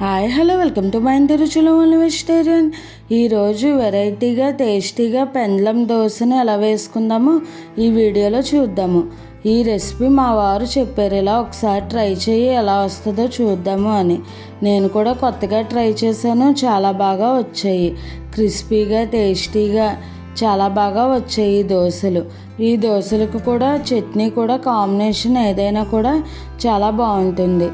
Hi hello welcome to my ఇంటి రుచులు only vegetarian ఈరోజు వెరైటీగా టేస్టీగా పెండ్లం దోశని ఎలా వేసుకుందామో ఈ వీడియోలో చూద్దాము. ఈ రెసిపీ మా వారు చెప్పారు ఇలా ఒకసారి ట్రై చేయి ఎలా వస్తుందో చూద్దాము అని. నేను కూడా కొత్తగా ట్రై చేశాను చాలా బాగా వచ్చాయి. క్రిస్పీగా టేస్టీగా చాలా బాగా వచ్చాయి ఈ దోశలు. ఈ దోశలకు కూడా చట్నీ కూడా కాంబినేషన్ ఏదైనా కూడా చాలా బాగుంటుంది.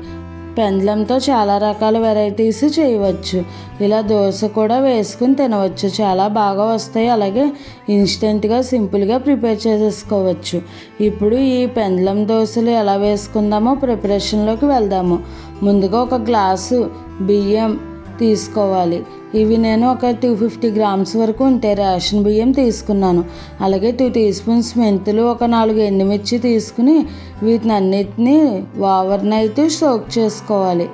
పెండ్లంతో చాలా రకాల వెరైటీస్ చేయవచ్చు. ఇలా దోశ కూడా వేసుకుని తినవచ్చు. చాలా బాగా వస్తాయి. అలాగే ఇన్స్టెంట్గా సింపుల్గా ప్రిపేర్ చేసేసుకోవచ్చు. ఇప్పుడు ఈ పెండ్లం దోశలు ఎలా వేసుకుందామో ప్రిపరేషన్లోకి వెళ్దాము. ముందుగా ఒక గ్లాసు బియ్యం తీసుకోవాలి. ఇవి నేను ఒక టూ ఫిఫ్టీ గ్రామ్స్ వరకు ఉంటే రేషన్ బియ్యం తీసుకున్నాను. అలాగే టూ టీ స్పూన్స్ మెంతులు ఒక నాలుగు ఎండుమిర్చి తీసుకుని వీటిని అన్నిటినీ ఓవర్ నైట్ సోక్ చేసుకోవాలి.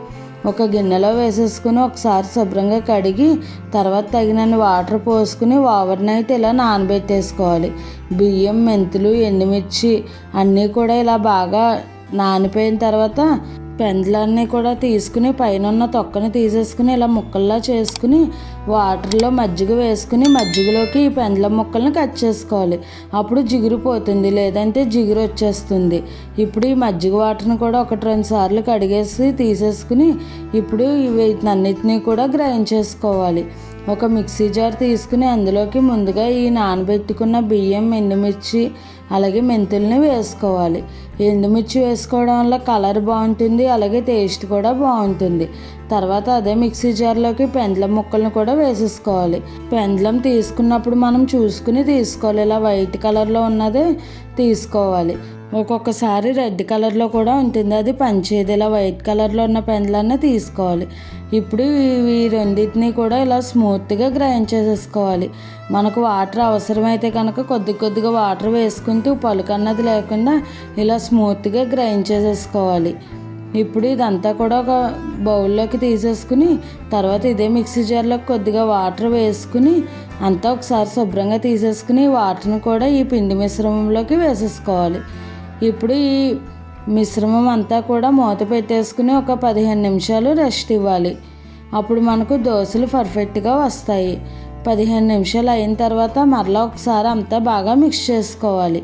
ఒక గిన్నెలో వేసేసుకుని ఒకసారి శుభ్రంగా కడిగి తర్వాత తగినన్ని వాటర్ పోసుకుని ఓవర్ నైట్ ఇలా నానబెట్టేసుకోవాలి. బియ్యం మెంతులు ఎండుమిర్చి అన్నీ కూడా ఇలా బాగా నానిపోయిన తర్వాత పెండ్లన్నీ కూడా తీసుకుని పైన ఉన్న తొక్కని తీసేసుకుని ఇలా ముక్కల్లా చేసుకుని వాటర్లో మజ్జిగ వేసుకుని మజ్జిగలోకి ఈ పెండ్ల ముక్కల్ని కట్ చేసుకోవాలి. అప్పుడు జిగురు పోతుంది లేదంటే జిగురు వచ్చేస్తుంది ఇప్పుడు ఈ మజ్జిగ వాటర్ని కూడా ఒకటి రెండు సార్లు కడిగేసి తీసేసుకుని ఇప్పుడు వీటినన్నిటినీ కూడా గ్రైండ్ చేసుకోవాలి. ఒక మిక్సీ జార్ తీసుకుని అందులోకి ముందుగా ఈ నానబెట్టుకున్న బియ్యం ఎండుమిర్చి అలాగే మెంతుల్ని వేసుకోవాలి. ఎండుమిర్చి వేసుకోవడం వల్ల కలర్ బాగుంటుంది అలాగే టేస్ట్ కూడా బాగుంటుంది. తర్వాత అదే మిక్సీ జార్లోకి పెండ్లం ముక్కలను కూడా వేసేసుకోవాలి. పెండ్లం తీసుకున్నప్పుడు మనం చూసుకుని తీసుకోవాలి. ఇలా వైట్ కలర్లో ఉన్నదే తీసుకోవాలి. ఒక్కొక్కసారి రెడ్ కలర్లో కూడా ఉంటుంది. అది పంచేది ఇలా వైట్ కలర్లో ఉన్న పెన్లన్నీ తీసుకోవాలి. ఇప్పుడు ఇవి రెండింటిని కూడా ఇలా స్మూత్గా గ్రైండ్ చేసేసుకోవాలి. మనకు వాటర్ అవసరమైతే కనుక కొద్ది కొద్దిగా వాటర్ వేసుకుంటూ పలుకు అన్నది లేకుండా ఇలా స్మూత్గా గ్రైండ్ చేసేసుకోవాలి. ఇప్పుడు ఇదంతా కూడా ఒక బౌల్లోకి తీసేసుకుని తర్వాత ఇదే మిక్సీ జార్లోకి కొద్దిగా వాటర్ వేసుకుని అంతా ఒకసారి శుభ్రంగా తీసేసుకుని వాటర్ని కూడా ఈ పిండి మిశ్రమంలోకి వేసేసుకోవాలి. ఇప్పుడు ఈ మిశ్రమం అంతా కూడా మూత పెట్టేసుకుని ఒక పదిహేను నిమిషాలు రెస్ట్ ఇవ్వాలి. అప్పుడు మనకు దోశలు పర్ఫెక్ట్గా వస్తాయి. పదిహేను నిమిషాలు అయిన తర్వాత మరలా ఒకసారి అంతా బాగా మిక్స్ చేసుకోవాలి.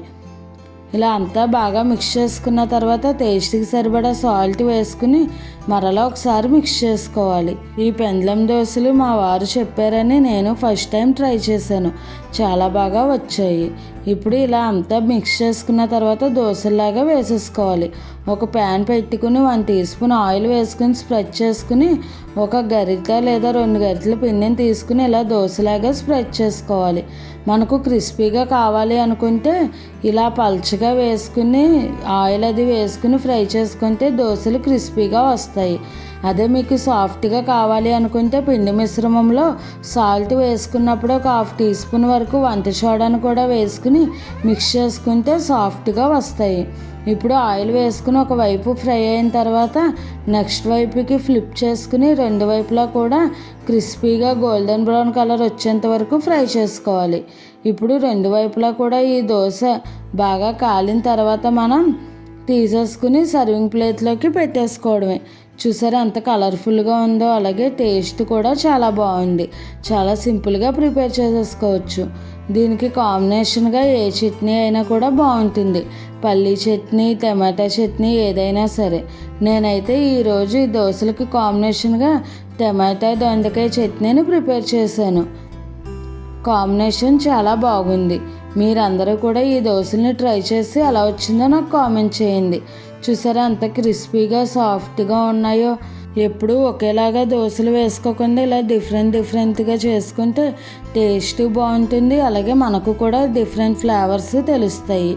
ఇలా అంతా బాగా మిక్స్ చేసుకున్న తర్వాత టేస్ట్కి సరిపడా సాల్ట్ వేసుకుని మరలా ఒకసారి మిక్స్ చేసుకోవాలి. ఈ పెండ్లం దోశలు మా వారు చెప్పారని నేను ఫస్ట్ టైం ట్రై చేశాను. చాలా బాగా వచ్చాయి. ఇప్పుడు ఇలా అంతా మిక్స్ చేసుకున్న తర్వాత దోశలాగా వేసేసుకోవాలి. ఒక ప్యాన్ పెట్టుకుని వన్ టీ స్పూన్ ఆయిల్ వేసుకుని స్ప్రెడ్ చేసుకుని ఒక గరిట లేదా రెండు గరిటల పిండిని తీసుకుని ఇలా దోశలాగా స్ప్రెడ్ చేసుకోవాలి. మనకు క్రిస్పీగా కావాలి అనుకుంటే ఇలా పల్చగా వేసుకుని ఆయిల్ అది వేసుకుని ఫ్రై చేసుకుంటే దోశలు క్రిస్పీగా వస్తాయి. అదే మీకు సాఫ్ట్గా కావాలి అనుకుంటే పిండి మిశ్రమంలో సాల్ట్ వేసుకున్నప్పుడు ఒక హాఫ్ టీ స్పూన్ వరకు వంట సోడాను కూడా వేసుకుని మిక్స్ చేసుకుంటే సాఫ్ట్గా వస్తాయి. ఇప్పుడు ఆయిల్ వేసుకుని ఒక వైపు ఫ్రై అయిన తర్వాత నెక్స్ట్ వైపుకి ఫ్లిప్ చేసుకుని రెండు వైపులా కూడా క్రిస్పీగా గోల్డెన్ బ్రౌన్ కలర్ వచ్చేంత వరకు ఫ్రై చేసుకోవాలి. ఇప్పుడు రెండు వైపులా కూడా ఈ దోశ బాగా కాలిన తర్వాత మనం తీసేసుకుని సర్వింగ్ ప్లేట్లోకి పెట్టేసుకోవడమే. చూసారా ఎంత కలర్ఫుల్గా ఉందో అలాగే టేస్ట్ కూడా చాలా బాగుంది. చాలా సింపుల్గా ప్రిపేర్ చేసేసుకోవచ్చు. దీనికి కాంబినేషన్గా ఏ చట్నీ అయినా కూడా బాగుంటుంది. పల్లీ చట్నీ టమాటా చట్నీ ఏదైనా సరే. నేనైతే ఈరోజు ఈ దోశలకి కాంబినేషన్గా టమాటా దొండకాయ చట్నీని ప్రిపేర్ చేశాను. కాంబినేషన్ చాలా బాగుంది. మీరందరూ కూడా ఈ దోశల్ని ట్రై చేసి ఎలా వచ్చిందో నాకు కామెంట్ చేయండి. చూసారా అంత క్రిస్పీగా సాఫ్ట్గా ఉన్నాయో. ఎప్పుడు ఒకేలాగా దోశలు వేసుకోకుండా ఇలా డిఫరెంట్ డిఫరెంట్గా చేసుకుంటే టేస్ట్ బాగుంటుంది. అలాగే మనకు కూడా డిఫరెంట్ ఫ్లేవర్స్ తెలుస్తాయి.